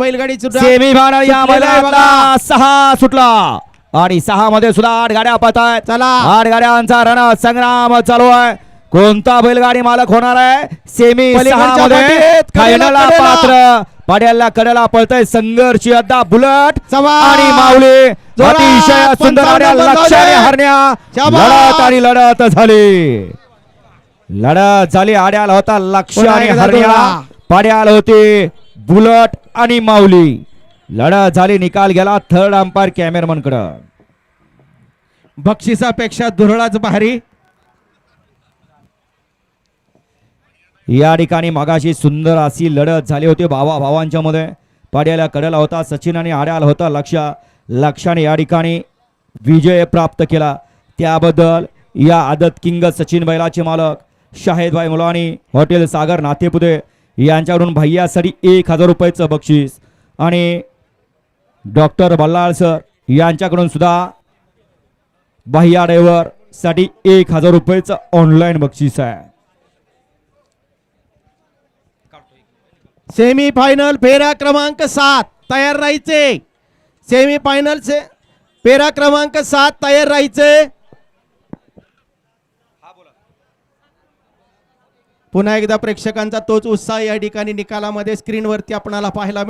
बैलगाडी semi final या मैदानातला सहा सुटला. आणि सहा मध्ये सुद्धा आठ गाड्या पळतायत चला. आठ गाड्यांचा रण संग्राम चालू आहे. कोणता बैलगाडी मालक होणार आहे? सेमी सहा मध्ये फायनलला. पात्र. पाड्याला कडेला पळतय संघर्ष योद्धा बुलट. आणि माऊली अतिशय सुंदर लक्षाने. हरण्या. लढत आणि लढत झाली. लढत झाली. आड्याला होता लक्ष आणि हरण्या. पाड्याला होते. बुलट आणि माऊली. लढत झाली निकाल गेला थर्ड अंपायर कॅमेरमनकडं बक्षिसापेक्षा दुरळाच भारी. या ठिकाणी मागाशी सुंदर अशी लढत झाली होती भावा भावांच्या मध्ये पाड्याला कडेला होता सचिन आणि आड्याला होता लक्ष. लक्षाने या ठिकाणी विजय प्राप्त केला. त्याबद्दल या आदत किंग सचिन बैलाचे मालक शाहिदभाई मुलानी हॉटेल सागर नातेपुते यांच्याकडून भैयासाठी एक हजार रुपयाचं बक्षीस. आणि डॉक्टर बल्लाळ सर यांच्याकडून सुद्धा भैया ड्रायव्हरसाठी एक हजार रुपयाचं ऑनलाईन बक्षीस आहे. सेमी फायनल फेरा क्रमांक सात तयार राहायचे. सेमी फायनल से फेरा क्रमांक सात तयार राहायचे. पुन्हा एकदा प्रेक्षकांचा तोच उत्साह या ठिकाणी निकालामध्ये स्क्रीनवरती आपणाला पाहायला